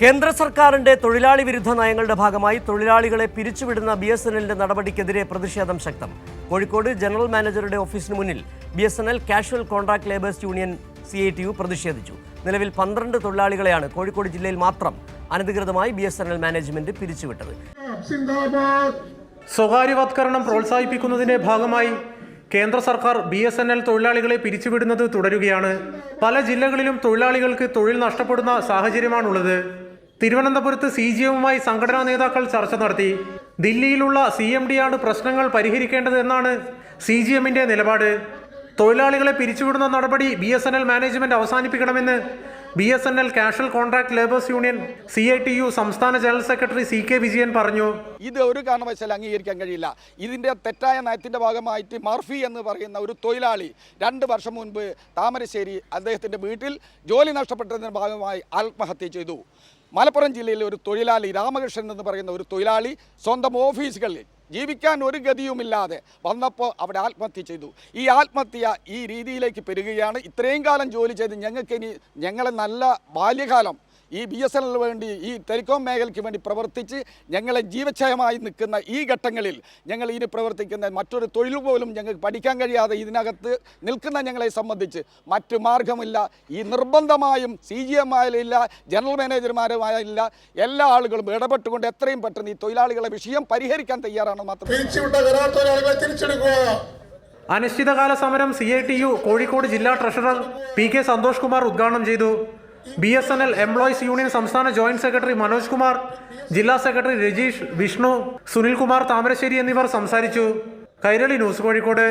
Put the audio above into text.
കേന്ദ്ര സർക്കാരിന്റെ തൊഴിലാളി വിരുദ്ധ നയങ്ങളുടെ ഭാഗമായി തൊഴിലാളികളെ പിരിച്ചുവിടുന്ന ബി എസ് എൻ എല്ലിന്റെ നടപടിക്കെതിരെ പ്രതിഷേധം ശക്തം. കോഴിക്കോട് ജനറൽ മാനേജറുടെ ഓഫീസിന് മുന്നിൽ B S N L casual contract labours union C I T U പ്രതിഷേധിച്ചു. നിലവിൽ പന്ത്രണ്ട് തൊഴിലാളികളെയാണ് കോഴിക്കോട് ജില്ലയിൽ മാത്രം അനധികൃതമായി B S N L management പിരിച്ചുവിട്ടത്. സിന്ദാബാദ്. സ്വകാര്യവത്കരണം പ്രോത്സാഹിപ്പിക്കുന്നതിന്റെ ഭാഗമായി കേന്ദ്ര സർക്കാർ ബി എസ് എൻ എൽ തൊഴിലാളികളെ പിരിച്ചുവിടുന്നത് തുടരുകയാണ്. പല ജില്ലകളിലും തൊഴിലാളികൾക്ക് തൊഴിൽ നഷ്ടപ്പെടുന്ന സാഹചര്യമാണുള്ളത്. തിരുവനന്തപുരത്ത് സി ജി എമ്മുമായി സംഘടനാ നേതാക്കൾ ചർച്ച നടത്തി. ദില്ലിയിലുള്ള സി എം ഡിയാണ് പ്രശ്നങ്ങൾ പരിഹരിക്കേണ്ടത് എന്നാണ് സി ജി എമ്മിന്റെ നിലപാട്. തൊഴിലാളികളെ പിരിച്ചുവിടുന്ന നടപടി B S N L management അവസാനിപ്പിക്കണമെന്ന് B S N L casual contract labours union C I T U സംസ്ഥാന general secretary C K Vijayan പറഞ്ഞു. ഇത് ഒരു കാരണവശാലും അംഗീകരിക്കാൻ കഴിയില്ല. ഇതിന്റെ തെറ്റായ നയത്തിന്റെ ഭാഗമായിട്ട് മർഫി എന്ന് പറയുന്ന ഒരു തൊഴിലാളി രണ്ട് വർഷം മുൻപ് താമരശ്ശേരി അദ്ദേഹത്തിന്റെ വീട്ടിൽ ജോലി നഷ്ടപ്പെട്ടതിന്റെ ഭാഗമായി ആത്മഹത്യ ചെയ്തു. മലപ്പുറം ജില്ലയിലെ ഒരു തൊഴിലാളി രാമകൃഷ്ണൻ എന്ന് പറയുന്ന ഒരു തൊഴിലാളി സ്വന്തം ഓഫീസുകളിൽ ജീവിക്കാൻ ഒരു ഗതിയുമില്ലാതെ വന്നപ്പോൾ അവിടെ ആത്മഹത്യ ചെയ്തു. ഈ ആത്മഹത്യ ഈ രീതിയിലേക്ക് പെരുകയാണ് ഇത്രയും കാലം ജോലി ചെയ്ത് ഞങ്ങൾക്ക് ഇനി ഞങ്ങളെ നല്ല ബാല്യകാലം ഈ ബി എസ് എല്ലിന് വേണ്ടി ഈ ടെലികോം മേഖലയ്ക്ക് വേണ്ടി പ്രവർത്തിച്ച് ഞങ്ങളെ ജീവച്ഛയമായി നിൽക്കുന്ന ഈ ഘട്ടങ്ങളിൽ ഞങ്ങൾ ഇനി പ്രവർത്തിക്കുന്ന മറ്റൊരു തൊഴിൽ പോലും ഞങ്ങൾക്ക് പഠിക്കാൻ കഴിയാതെ ഇതിനകത്ത് നിൽക്കുന്ന ഞങ്ങളെ സംബന്ധിച്ച് മറ്റു മാർഗമില്ല. ഈ നിർബന്ധമായും സി ജി എം ആയാലില്ല ജനറൽ മാനേജർമാരുമായില്ല എല്ലാ ആളുകളും ഇടപെട്ടുകൊണ്ട് എത്രയും പെട്ടെന്ന് ഈ തൊഴിലാളികളെ വിഷയം പരിഹരിക്കാൻ തയ്യാറാണ് മാത്രം അനിശ്ചിതകാല സമരം C I T U Kozhikode ജില്ലാ treasurer P K Santhosh Kumar ഉദ്ഘാടനം ചെയ്തു. B S N L employees union സംസ്ഥാന ജോയിന്റ് സെക്രട്ടറി മനോജ് കുമാർ ജില്ലാ സെക്രട്ടറി രജീഷ് വിഷ്ണു സുനിൽകുമാർ താമരശ്ശേരി എന്നിവർ സംസാരിച്ചു. കൈരളി ന്യൂസ് കോഴിക്കോട്.